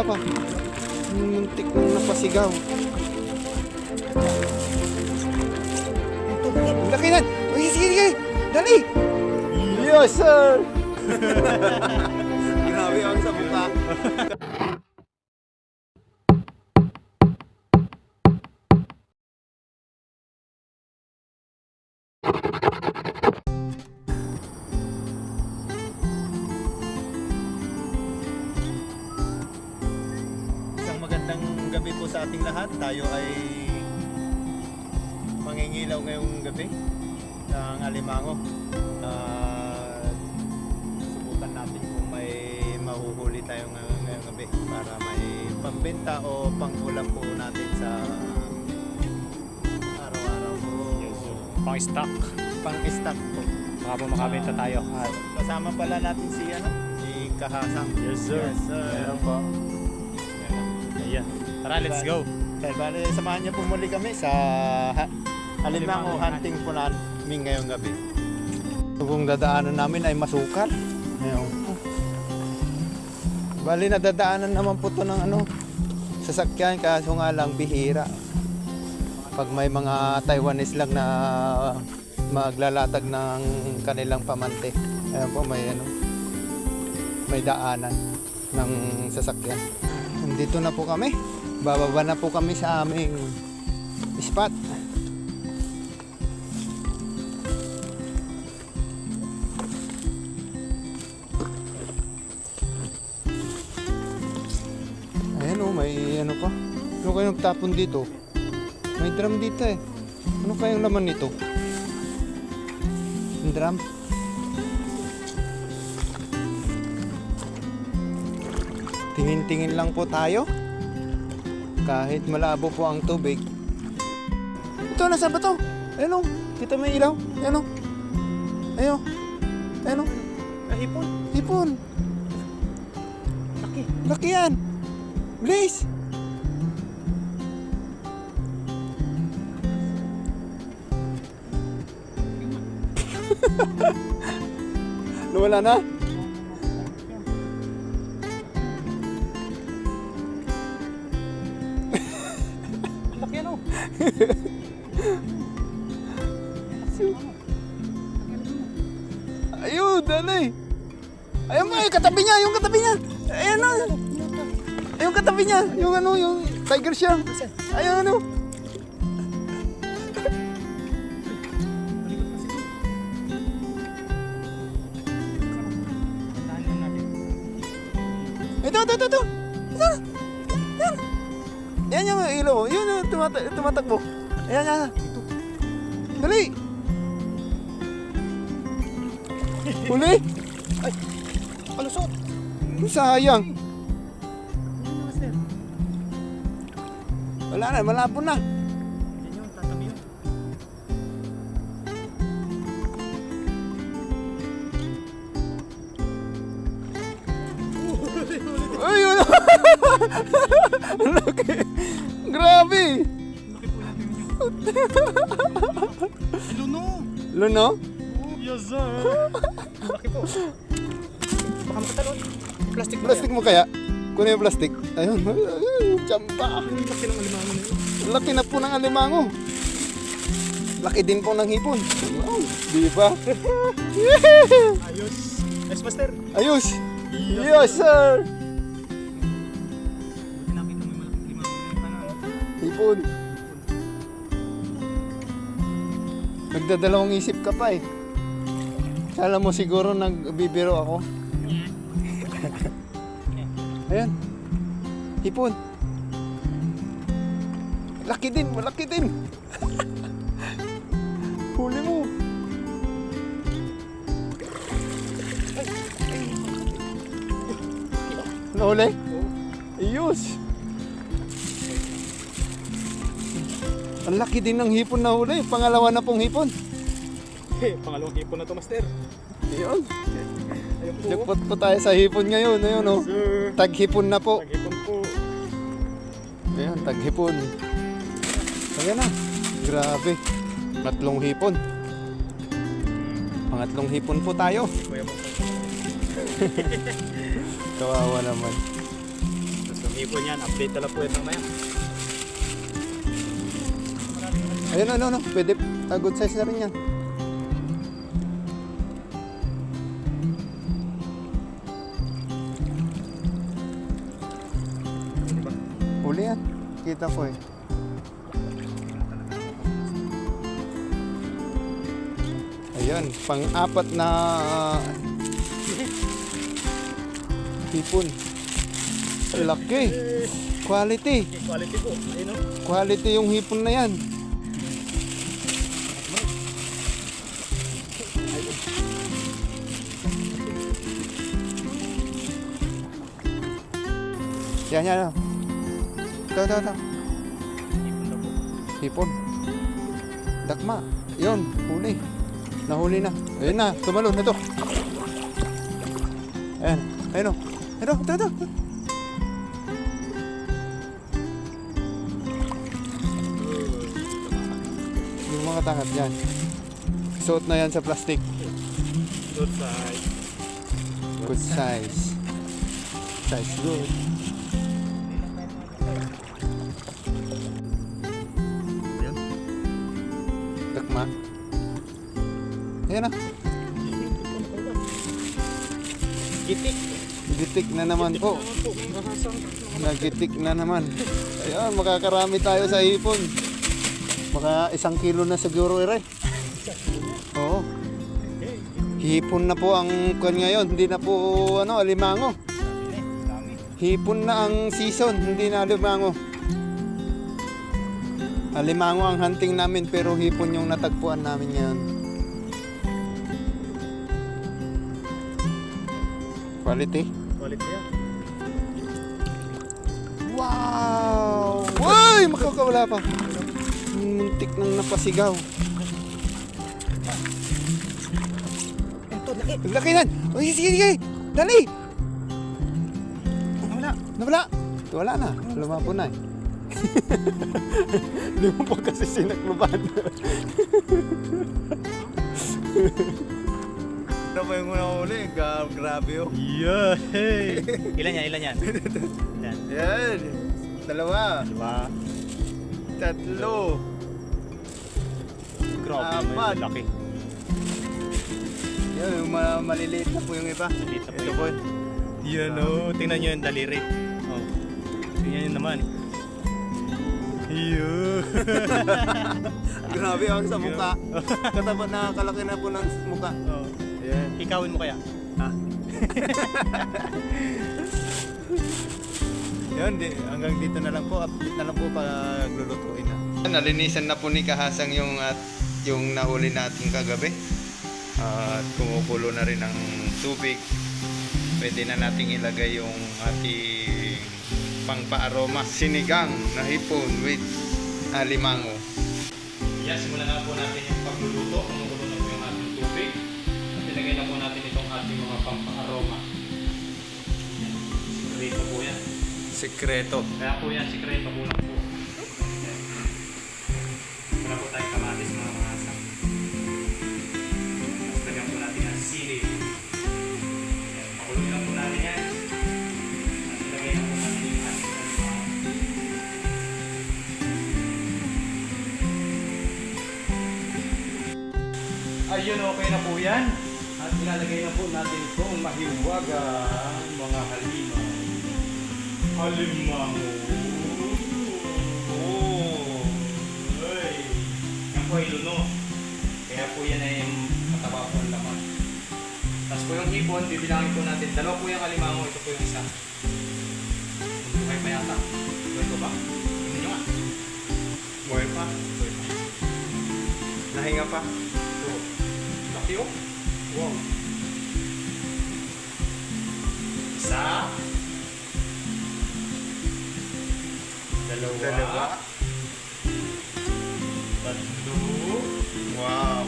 wala pa. Muntik nang napasigaw. Laki yan. Uy, sige, sige. Dali. Yes, sir. Grabe ang sa mukha. Tayo ngayong, ngayong gabi para may pambenta o pangulam po natin sa araw-araw po. Pang stock. Pang-stock po. Baka po makabenta tayo. At Kasama pala natin si ano, si Kahasang. Yes, sir. Yes, sir. Ayan po. ayan. Tara, let's go. Kaya bali, samahan niyo po muli kami sa ha- Alimango Alimango hunting po namin ngayong gabi. Kung dadaanan namin ay masukal. Bali, nadadaanan naman po to ng ano, sasakyan kaso nga lang bihira. Pag may mga Taiwanese lang na maglalatag ng kanilang pamante. Ayan po, may ano, may daanan ng sasakyan. Nandito na po kami. Bababa na po kami sa aming spot. Ano kayong tapon dito? May drum dito eh. Ano kayang laman nito? Yung drum? Tingin-tingin lang po tayo. Kahit malabo po ang tubig. Ito, nasa ba to? Ayun o, kita may ilaw. Ayun o. Ayun o. Ayun o. Kahipon. Hipon. Laki. Laki yan. Blaze. Nawala na? Laki ano? Ayun, dali. Ayun mo, yung katabi niya, yung katabi niya. Ayun na. Yung katabi niya, yung ano, yung tiger shark. Ayun ano. Tumata tumatakbo. Ayan, yan. Dali. Huli. Palusot. Sayang. Wala na, malabo na. Luno? Yes, sir. Laki po. Baka makatalon. Plastic ba Plastic mo kaya? Kunin yung plastic. Ayun. Yung laki ng alimango na yun. Laki na po ng alimango. Laki din po ng hipon. Wow, di ba? Ayos. Ayos, master. Ayos. Yes, sir. Buti Nagdadalawang isip ka pa eh. Kala mo siguro nagbibiro ako. Ayan. Hipon. Laki din, malaki din. Huli mo. Nahuli? Ayos. Ang laki din ng hipon na huli. Pangalawa na pong hipon. Eh, pangalawang hipon na to, master. Ayun. Ayun po. Jackpot po tayo sa hipon ngayon. Ayun oh. Sir. Taghipon na po. Naghipon po. Ayan, taghipon. Ayan na. Grabe. Tatlong hipon. Pangatlong hipon po tayo. Kawawa naman. Tapos hipon yan. Update na lang po ito maya. Ayun, ano, ano. Pwede, ah, good size na rin yan. Huli yan. Kita ko eh. Ayan, pang-apat na hipon. Laki. Quality. Quality po. Quality yung hipon na yan. Yan, yan. yan. Ito, ito, ito. Hipon. Dakma. Yun, huli. Nahuli na. Ayun na, tumalon na to. Ayan, ayun o. Ayun o, ito, ito. Yung mga tangat yan. Suot na yan sa plastic. Good size. Good size. Size good. Takma. Ayan na. Gitik. Gitik na naman po. Nagitik na naman. Ayan, makakarami tayo sa hipon. Baka isang kilo na siguro ere. Oo. Hipon na po ang kan ngayon, hindi na po ano, alimango. Hipon na ang season, hindi na alimango. Alimango ang hunting namin pero hipon yung natagpuan namin ngayon. Quality. Quality yan. Wow! Uy! Makakawala pa. Muntik nang napasigaw. Ito, laki. Ang laki yan! Uy, sige, sige! Dali! Wala. Nawala! Wala na. Lumapo na eh. Hindi mo pa kasi sinakluban. Ano pa yung? Gra- grabe oh. Yeah. Hey. ilan yan? Ilan yan? Ilan? Yan! Dalawa! Diba? Tatlo! Grabe Apat. yung laki. Yan, yung ma- maliliit na po yung iba. Maliliit na po Ito yung po. Yan o. Tingnan nyo yung daliri. Oh. Tingnan nyo naman. Yeah. Grabe ang sa mukha. Katapat na kalaki na po ng mukha. oh. Ayan. Ikawin mo kaya? Ha? Yun, di, hanggang dito na lang po. Update na lang po pag lulutuin na. Nalinisan na po ni Kahasang yung at yung nahuli natin kagabi. At kumukulo na rin ang tubig. Pwede na nating ilagay yung ating pangpa-aroma. Sinigang na hipon with alimango. Yan, simulan na po natin yung pagluluto. Kumukulo na po yung ating tubig. At ilagay na po natin itong ating mga pampaaroma. Yan. Sikreto po yan. Sekreto. Kaya po yan, sikreto po lang Ayun, okay na po yan. At ilalagay na po natin itong mahiwagang mga halimaw. Halimaw. Oh. Ay. Yan po ay luno. Kaya po yan ay mataba po ang laman. Tapos po yung hipon, bibilangin po natin. Dalawa po yung halimango, ito po yung isa. Okay pa yata. Okay ko ba? Tingnan nyo nga. Buhay pa. Okay pa. Nahinga pa. Laki oh. Wow. Isa. Dalawa. Dalawa. Tatlo. Wow.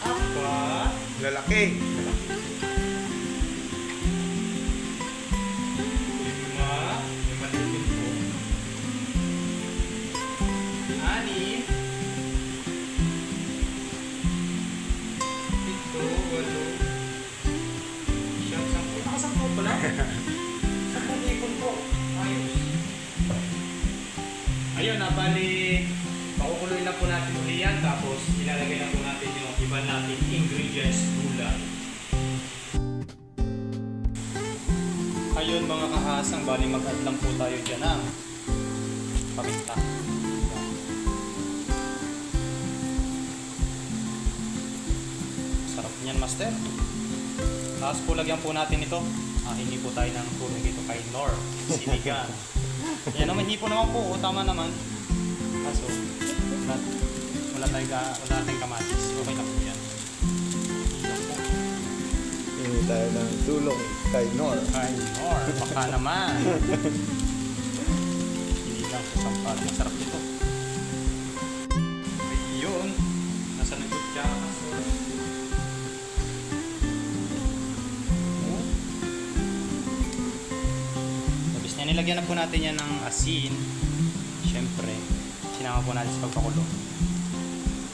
Apat. Lalaki. Ayun, na bali, pakukuloy lang po natin uli yan, tapos ilalagay na po natin yung iba natin ingredients gulay. Ayun mga kahasang, bali mag-add lang po tayo dyan ng paminta. Sarap niyan, master. Tapos po lagyan po natin ito. Ah, hindi po tayo ng tulong dito kay Nor. Sinigang. Yan naman, hipo naman po. O, tama naman. Kaso, wala, wala tayong, ka- wala tayong kamatis. Okay na po yan. Hindi tayo ng tulong kay Nor. Kay Nor, baka naman. hindi lang sa sampal. Masarap nilagyan na po natin yan ng asin. Siyempre, sinama po natin sa pagpakulo.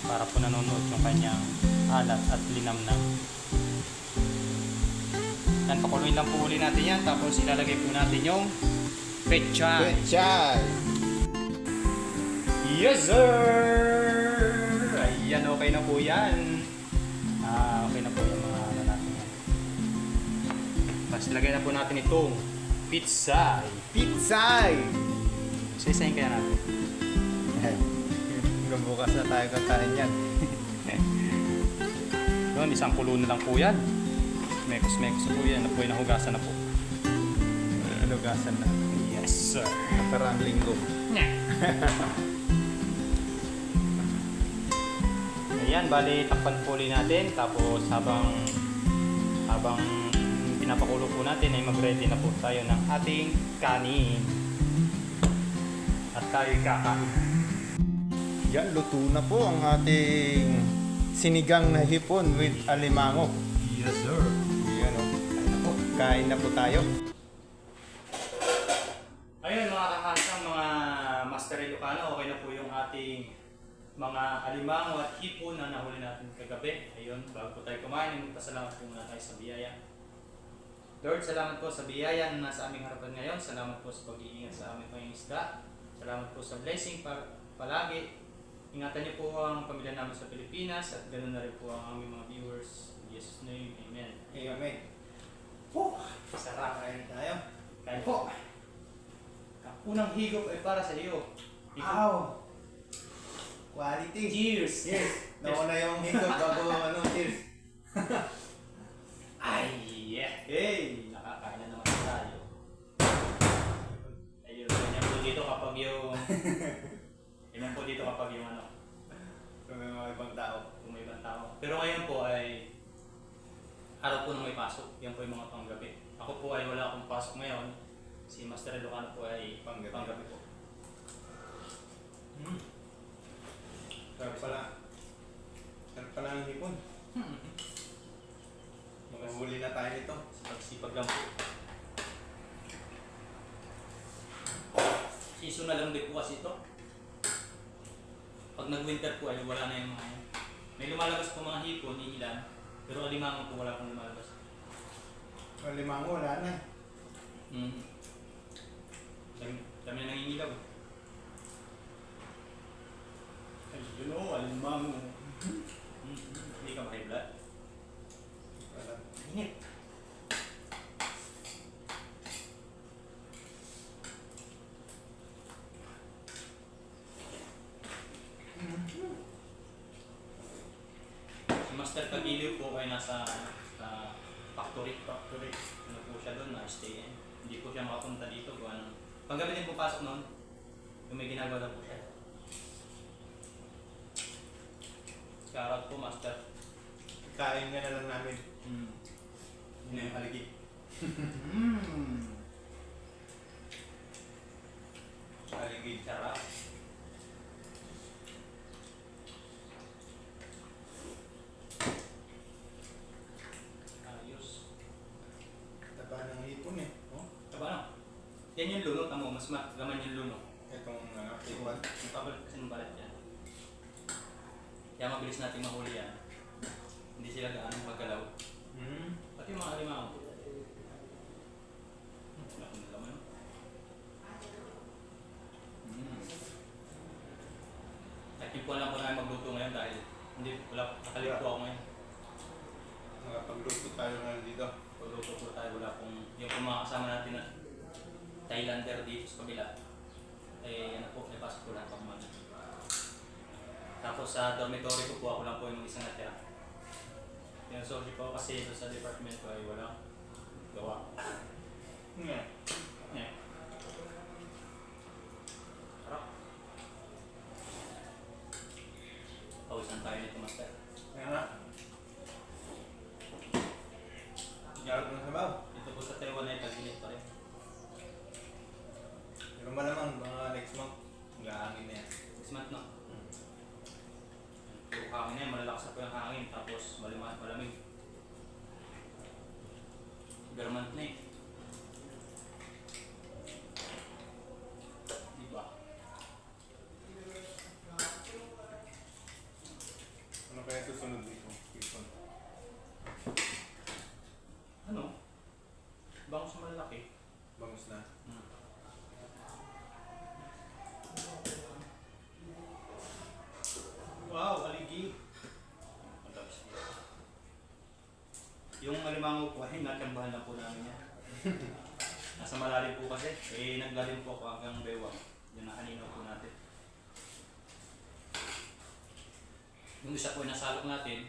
Para po nanonood yung kanyang alat at linamnam. Yan, pakuloyin lang po uli natin yan. Tapos ilalagay po natin yung pechay. Pechay! Yes, sir! Ayan, okay na po yan. Ah, okay na po yung mga ano natin yan. Tapos ilagay na po natin itong pizza. Pizzay! Isa-isahin kaya natin. Hanggang bukas na tayo kakain yan. Yun, isang kulo na lang po yan. Mekos-mekos na po yan. Na po yung nahugasan na po. Lugasan na. Yes, sir. Nakarang linggo. Ayan, bali takpan po ulit natin. Tapos habang habang pinapakulo po natin ay mag-ready na po tayo ng ating kanin. At tayo kakain. Yan, luto na po ang ating sinigang na hipon with alimango. Yes, sir. Yan o. Kain na po. Kain na po tayo. Ayun mga kahasang, mga Master Ilocano, okay na po yung ating mga alimango at hipon na nahuli natin kagabi. Ayun, bago po tayo kumain, magpasalamat po muna tayo sa biyaya. Lord, salamat po sa biyaya na nasa aming harapan ngayon. Salamat po sa pag-iingat sa aming pangingisda. Salamat po sa blessing pa palagi. Ingatan niyo po ang pamilya namin sa Pilipinas at ganoon na rin po ang aming mga viewers. In Jesus' name, Amen. Amen. Oh, sarap. Kain tayo. Kain po. Ang unang higop ay para sa iyo. Higop. Ow! Quality. Cheers! Yes. Nauna yung hikot bago ano, cheers. Ay, yeah. Hey! Nakakain na naman tayo. Ayun, ganyan po dito kapag yung... ganyan po dito kapag yung ano, Kung may mga ibang tao. kung may ibang tao. Pero ngayon po ay araw po nang may pasok. Yan po yung mga panggabi. Ako po ay wala akong pasok ngayon. Si Master Ilocano po ay Panggabi. panggabi po. Hmm. Sarap pala. Sarap pala ang hipon. Hmm. Makahuli na tayo nito. Pagsipag lang po. Season na lang din po kasi ito. Pag nag-winter po ay wala na yung mga yan. May lumalabas po mga hipon, ilan. Pero alimango po wala pong lumalabas. Ang limango, wala na. Mm. Dami, dami na nangingilaw. Ayun o, alimango. Mm. Hindi ka ma-high blood. Wala. Init. Si Master Kagiliw po ay nasa uh, factory. Factory. Ano po siya doon, na-stay in. Hindi po siya makapunta dito. Kung ano. Paggabi din po pasok noon, yung may ginagawa daw po siya. Shoutout po, Master. Kain nga na lang namin. Mm. Yun na yung haligi. Mmm. Haligi, sarap. Ayos. Taba ng hipon eh. Oh, taba na. Yan yung luno, tamo, mas magaman yung luno. Itong ano, hipon. Ipabalik kasi ng balat yan. Kaya mabilis natin mahuli yan. Hindi sila gaano magalaw. Hmm. Pati yung mga alimango. Hmm, wala akong nalaman. Mm. Magluto po tayo. Wala pong, yung pong mga kasama natin na Thailander dito sa kabila. Eh, ano po, may pasok po lahat pang mga. Tapos sa dormitory ko po, ako lang po yung isang natira. Yung sorry po kasi doon sa department ko ay walang gawa. Nga. Yeah. Harap. Pawisan tayo nito, master. Nga nga. Yarap ng sabaw. Dito po sa Taiwan ay tag-init pa rin. Pero malamang mga next month, mag-aangin na yan. Six month na. Puro hangin na yan, malalakas na po yung hangin, tapos malima, malamig. Garmant na eh. Diba? Ano kaya susunod dito? Kipon. Ano? Bangus na malalaki. Na. Hmm. Wow, aligi. Ang. Yung alimango po ay natambahan na po namin yan. Nasa malalim po kasi. Eh, naglalim po ako hanggang bewang. Yun na kanina po natin. Yung isa po ay nasalok natin.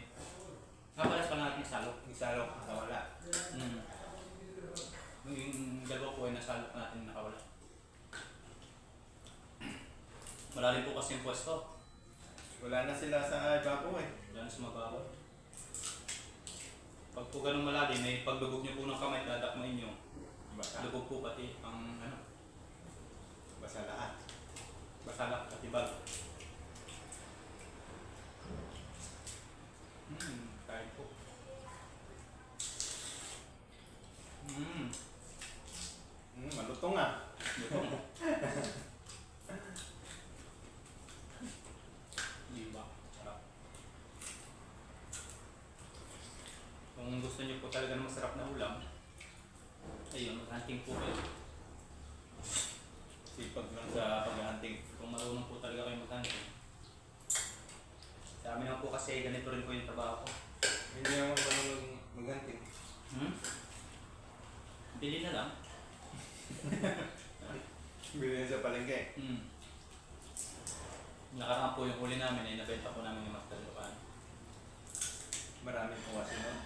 Kapalas pa natin salok. Isalok, nawala. Mm. Yung dalawa po ay nasalok natin nakawala. Malalim po kasi yung pwesto. Wala na sila sa ibabaw eh. Wala na sa mababaw. Pag po ganun malalim, may pagbagog niyo po ng kamay, dadakmain niyo. Basa. Lubog po pati ang ano, Basa lahat. basalak at ibag. Hmm, kain po. Hmm, Hmm, malutong ah. lutong. Di ba? Sarap. Kung gusto niyo po talaga ng masarap na ulam, ayun, mag-hunting po kayo. Sipag lang sa paghahunting. Kung marunong po talaga kayo mag-hunting. Sa amin naman po kasi ganito rin po yung trabaho ko. Hindi naman marunong maghunting. Hmm? Bili na lang. Bilhin sa palengke. Hmm. Nakaraan po yung huli namin ay nabenta po namin yung Master Lucan. Marami po kasi nun.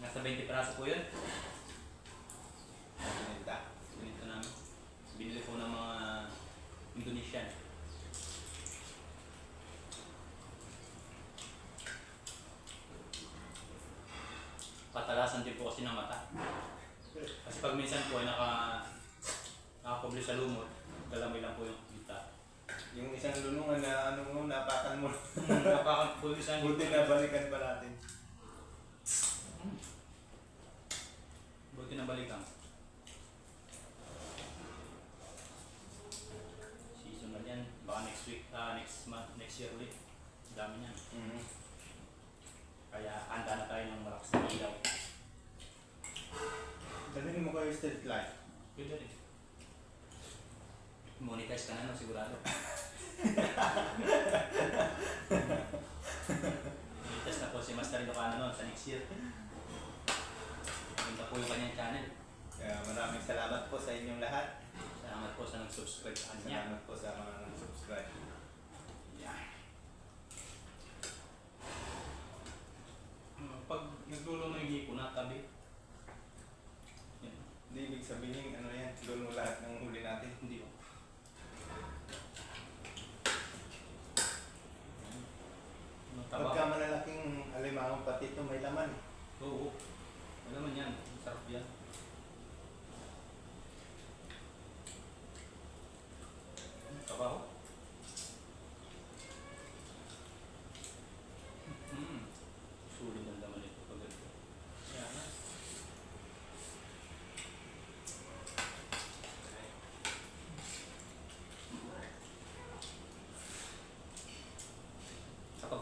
Nasa 20 peraso po yun. Pinita. Binito namin. Binili po ng mga Indonesian. Patalasan din po kasi ng mata. Kasi pag minsan po ay naka nakakubli sa lumot, galamay lang po yung. Yung isang lunungan na ano mo, napakan mo. Napakan po yung isang Buti na balikan pa natin. Buti na balikan. Season na yan. Baka next week, ah next month, next year ulit. Dami niyan. Mhm. Kaya handa na tayo ng malakas na ilaw. Dalhin mo kayo street light. Pwede rin. Monetize ka na no, sigurado. Monetize na po si Master Ilocano noon sa next year. Ganda po yung kanyang channel. Kaya maraming salamat po sa inyong lahat. Salamat po sa nag-subscribe sa kanya. Salamat po sa mga nag-subscribe. Yan. Hmm, Pag nagdulo na yung hipo na tabi. Hindi ibig sabihin, ano yan, doon mo lahat ng huli natin. Hindi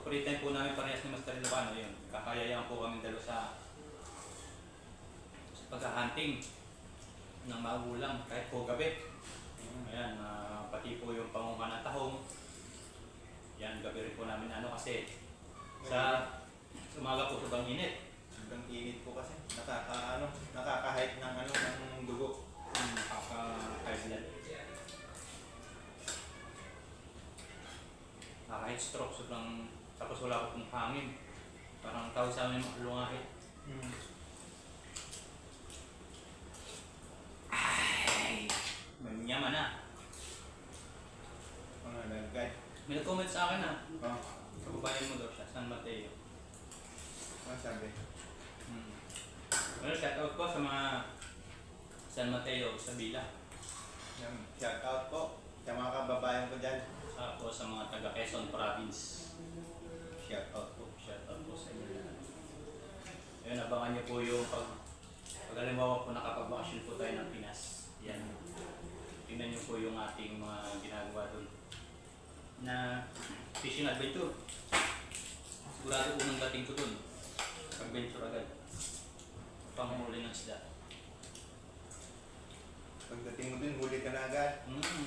free time po namin parehas ni Master Ilocano yun. Kakayayaan po kami dalawa sa, sa paghahanting ng magulang kahit po gabi. Ayan, uh, pati po yung pangunga ng tahong. Yan, gabi rin po namin ano kasi sa umaga po sobrang init. Sobrang init po kasi nakaka ano, nakakahit ng ano ng dugo. Nakaka-high blood. Nakaka-heat stroke sobrang tapos wala ko pong hangin. Parang tawag sa amin mga lungahit. Mm. Ay, may yaman na. Mga nagay. May nag-comment sa akin ah. Oh, Kababayan mo daw siya, San Mateo. ano sabi? Hmm. Well, shout out po sa mga San Mateo, sa Bila. Yan, shout out po sa mga kababayan ko dyan. Sa po sa mga taga Quezon Province. Shout out po. Shout out po sa inyo. Ayun, abangan niyo po yung pag pag halimbawa po nakapagbakasyon po tayo ng Pinas. Yan. Tingnan niyo po yung ating mga ginagawa doon. Na fishing adventure. Sigurado po nang dating ko doon. Adventure agad. Panghuli ng isda. Pagdating mo dun, huli ka na agad. Mm.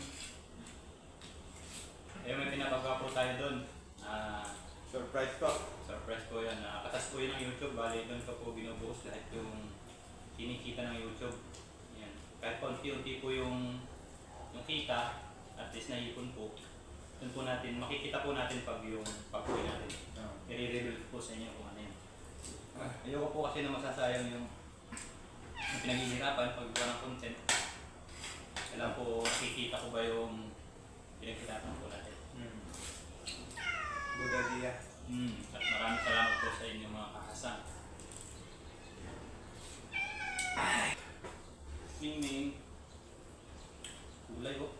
Eh, may pinapagawa po tayo doon. Ah, Surprise po. surprise po yan. Nakatas po yun ng YouTube. Bali, doon ko po binubuhos lahat yung kinikita ng YouTube. Yan. Kahit paunti-unti po yung, yung kita, at least naipon po. Doon po natin, makikita po natin pag yung pag-uwi natin. Oh. I-reveal ko po sa inyo kung ano yun. Ayoko po kasi na masasayang yung, yung pinaghihirapan pag ng content. Kailangan po nakikita ko ba yung pinaghirapan po natin. Mm. Idea. Hmm, at maraming salamat po sa inyo mga kakasang. Ming Ming. Kulay oh.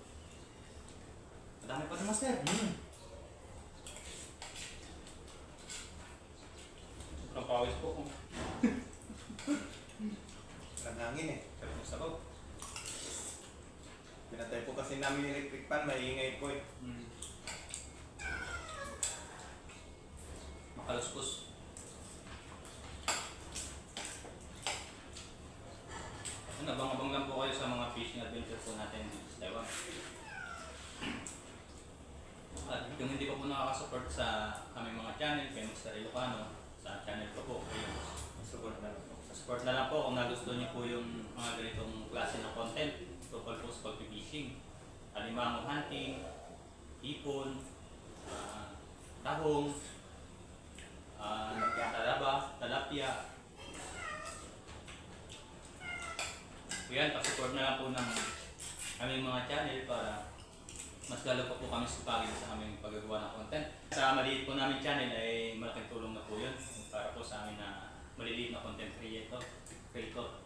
Madami pa rin master. Mm. Sobrang pawis po kung Lanangin eh. sarap ng sabaw. Pinatay po kasi namin electric fan, maingay po eh. Hmm. Makaluspos. Ano, abang-abang lang po kayo sa mga fishing adventure po natin dito sa Taiwan. At kung hindi pa po nakakasupport sa aming mga channel, kay Mr. Ilocano, sa channel ko po, ayun, Support na lang po. Support na lang po kung nagustuhan niyo po yung mga ganitong klase ng content tungkol po sa pag-fishing. Alimango hunting, ipon, ah, tahong, ah, talaba, talapia. So yan, pasupport na lang po ng aming mga channel para mas lalo pa po kami supagin sa aming paggagawa ng content. Sa maliit po namin channel ay malaking tulong na po yun para po sa amin na maliliit na content creator. creator.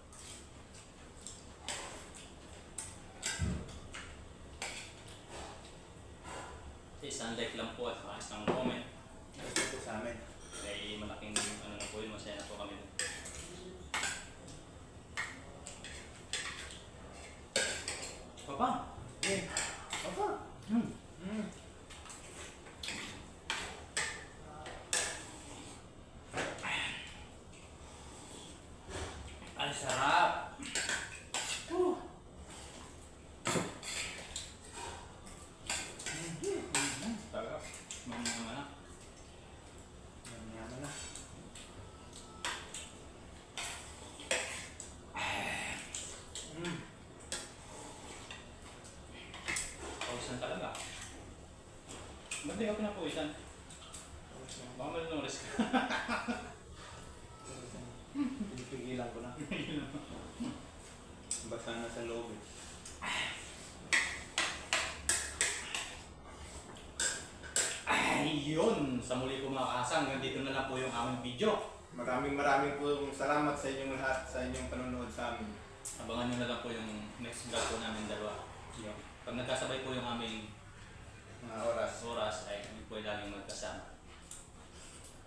Isang like lang po at isang comment Gusto po sa amin. Malaking ano na po yun, masaya na po kami. Papa! Eh, apa? Hmm. Mm. Ang sarap! Uh. Sarap. Mamaya naman na. Yaman na. Mm. Pawisan talaga. Ba't di ka pinapawisan? Baka malunong risk ka. Pinipigilan ko na. Basta na sa loob eh. Ayun! Sa muli po mga kasang, nandito na lang po yung aming video. Maraming maraming po salamat sa inyong lahat sa inyong panonood sa amin. Abangan nyo na lang po yung next vlog po namin dalawa. Yung, pag nagkasabay po yung aming Mga oras. oras, ay hindi po laging magkasama.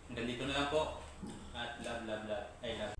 Hanggang dito na lang po. At love, love, love. I love.